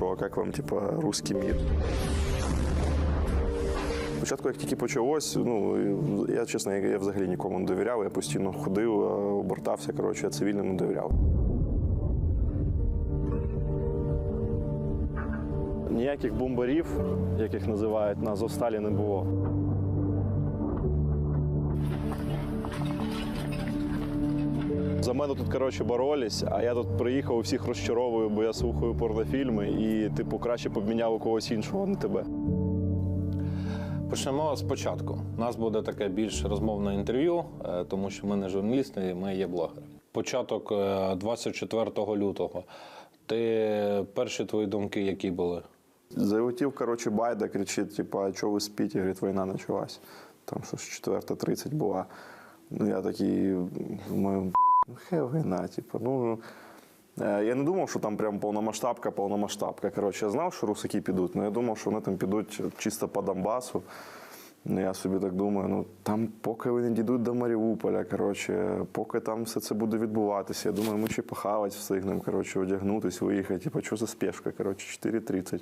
Що, як вам, типа, русський мір? Спочатку, як тільки почалось, ну я чесно, я, я взагалі нікому не довіряв. Я постійно ходив, е, обертався. Коротше, я цивільним не довіряв. Ніяких бомбарів, яких називають на Зовсталі, не було. За мене тут коротше боролись, а я тут приїхав всіх розчаровую, бо я слухаю порнофільми і, типу, краще б обміняв у когось іншого, а не тебе. Почнемо спочатку. У нас буде таке більш розмовне інтерв'ю, е, тому що ми не журналісти, ми є блогери. Початок е, 24 лютого. Ти перші твої думки, які були? Залетів, коротше, байда, кричить, типу, а чого ви спите? Говорить, війна почалась. Там щось 4.30 була. Ну, я такий, думаю, війна, типу, ну. е, Я не думав, що там прям повномасштабка, повномасштабка. Коротше, я знав, що русаки підуть, але я думав, що вони там підуть чисто по Донбасу. Ну, я собі так думаю, ну там, поки вони дійдуть до Маріуполя, коротше, поки там все це буде відбуватися, я думаю, ми ще похавати встигнемо, коротше, одягнутися, виїхати. Типу, що за спешка, коротше, 4.30.